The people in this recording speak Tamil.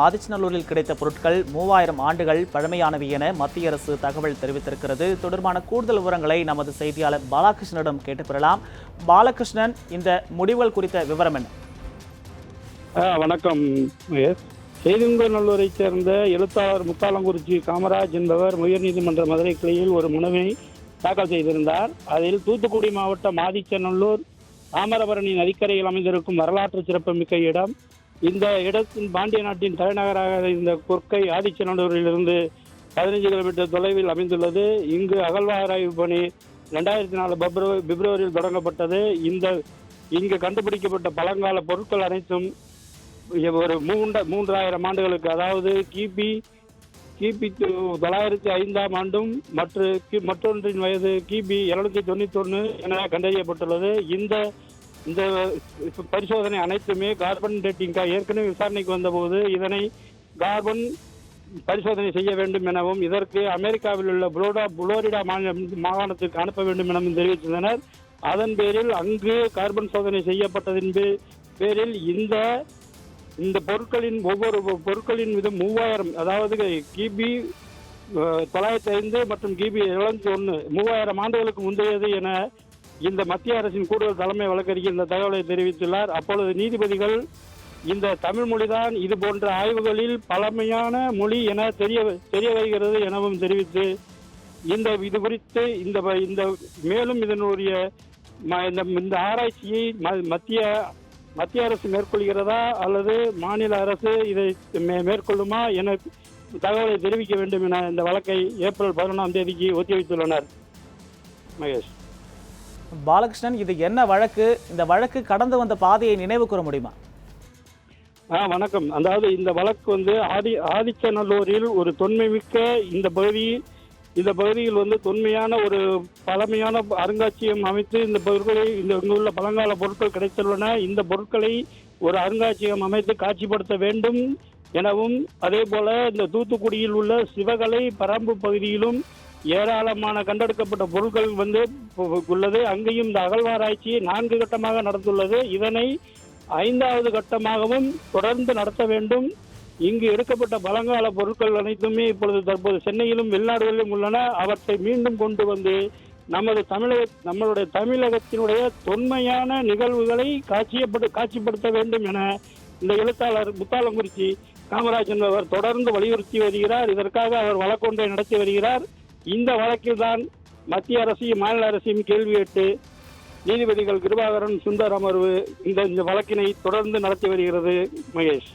ஆதிச்சநல்லூரில் கிடைத்த பொருட்கள் மூவாயிரம் ஆண்டுகள் பழமையானவை என மத்திய அரசு தகவல் தெரிவித்திருக்கிறது. தொடர்பான கூடுதல் விவரங்களை நமது செய்தியாளர் பாலகிருஷ்ணனிடம் கேட்டு பெறலாம். பாலகிருஷ்ணன் இந்த முடிவுகள் குறித்த விவரம் என்ன? வணக்கம் மகேஷ். செய்திங்கநல்லூரைச் சேர்ந்த எழுத்தாளர் முத்தாலங்குறிச்சி காமராஜ் என்பவர் உயர்நீதிமன்ற மதுரை கிளையில் ஒரு மனுவை தாக்கல் செய்திருந்தார். அதில் தூத்துக்குடி மாவட்டம் ஆதிச்சநல்லூர் தாமிரபரணி நதிக்கரையில் அமைந்திருக்கும் வரலாற்று சிறப்புமிக்க இடம் இந்த இடத்தின் பாண்டிய நாட்டின் தலைநகராக இருந்த கொர்க்கை ஆதிச்சநல்லூரிலிருந்து பதினைஞ்சு கிலோமீட்டர் தொலைவில் அமைந்துள்ளது. இங்கு அகழ்வாராய்வு பணி ரெண்டாயிரத்தி நாலு பிப்ரவரி பிப்ரவரியில் தொடங்கப்பட்டது. இந்த இங்கு கண்டுபிடிக்கப்பட்ட பழங்கால பொருட்கள் அனைத்தும் ஒரு மூன்ற மூன்றாயிரம் ஆண்டுகளுக்கு அதாவது கிபி கிபி தொள்ளாயிரத்தி ஐந்தாம் ஆண்டும் மற்ற கி- மற்றொன்றின் வயது கிபி இருநூத்தி தொண்ணூத்தி ஒன்று என கண்டறியப்பட்டுள்ளது. இந்த இந்த பரிசோதனை அனைத்துமே கார்பன் டேட்டிங்காக ஏற்கனவே விசாரணைக்கு வந்தபோது இதனை கார்பன் பரிசோதனை செய்ய வேண்டும் எனவும் இதற்கு அமெரிக்காவில் உள்ள புளோடா புளோரிடா மாநில மாகாணத்திற்கு அனுப்ப வேண்டும் எனவும் தெரிவித்திருந்தனர். அதன் பேரில் அங்கு கார்பன் சோதனை செய்யப்பட்டதின் பே- பேரில் இந்த இந்த பொருட்களின் ஒவ்வொரு பொருட்களின் மீதும் மூவாயிரம் அதாவது கிபி தொள்ளாயிரத்தி ஐந்து மற்றும் கிபி எழுபத்தி ஒன்று மூவாயிரம் ஆண்டுகளுக்கு முந்தையது என இந்த மத்திய அரசின் கூடுதல் தலைமை வழக்கறிஞர் இந்த தகவலை தெரிவித்துள்ளார். அப்பொழுது நீதிபதிகள் இந்த தமிழ் மொழிதான் இது போன்ற ஆய்வுகளில் பழமையான மொழி என தெரிய தெரிய வருகிறது எனவும் தெரிவித்து இந்த இது குறித்து இந்த இந்த மேலும் இதனுடைய ம- இந்த இந்த ஆராய்ச்சியை ம- மத்திய மத்திய அரசு மேற்கொள்கிறதா அல்லது மாநில அரசு இதை மேற்கொள்ளுமா என தகவலை தெரிவிக்க வேண்டும் என இந்த வழக்கை ஏப்ரல் பதினொன்றாம் தேதிக்கு ஒத்திவைத்துள்ளனர். மகேஷ். பாலகிருஷ்ணன் இது என்ன வழக்கு? இந்த வழக்கு கடந்து வந்த பாதையை நினைவு கூற முடியுமா? ஆ வணக்கம். அதாவது இந்த வழக்கு வந்து ஆதி ஆதிச்சநல்லூரில் ஒரு தொன்மை மிக்க இந்த பகுதி இந்த பகுதியில் வந்து தொன்மையான ஒரு பழமையான அருங்காட்சியகம் அமைத்து இந்த பொருட்களை இந்த இங்கு உள்ள பழங்கால பொருட்கள் கிடைத்துள்ளன. இந்த பொருட்களை ஒரு அருங்காட்சியகம் அமைத்து காட்சிப்படுத்த வேண்டும் எனவும் அதே போல இந்த தூத்துக்குடியில் உள்ள சிவகலை பரம்பு பகுதியிலும் ஏராளமான கண்டெடுக்கப்பட்ட பொருட்கள் வந்து உள்ளது. அங்கேயும் இந்த அகழ்வாராய்ச்சி நான்கு கட்டமாக நடந்துள்ளது. இதனை ஐந்தாவது கட்டமாகவும் தொடர்ந்து நடத்த வேண்டும். இங்கு எடுக்கப்பட்ட பழங்கால பொருட்கள் அனைத்துமே இப்பொழுது தற்போது சென்னையிலும் வெளிநாடுகளிலும் உள்ளன. அவற்றை மீண்டும் கொண்டு வந்து நமது தமிழக நம்மளுடைய தமிழகத்தினுடைய தொன்மையான நிகழ்வுகளை காட்சியப்படு காட்சிப்படுத்த வேண்டும் என இந்த எழுத்தாளர் முத்தாலங்குறிச்சி காமராஜன் அவர் தொடர்ந்து வலியுறுத்தி வருகிறார். இதற்காக அவர் வழக்கொன்றை நடத்தி வருகிறார். இந்த வழக்கில் தான் மத்திய அரசையும் மாநில அரசையும் கேள்வி கேட்டு நீதிபதிகள் கிருபாகரன் சுந்தர் அமர்வு இந்த இந்த வழக்கினை தொடர்ந்து நடத்தி வருகிறது மகேஷ்.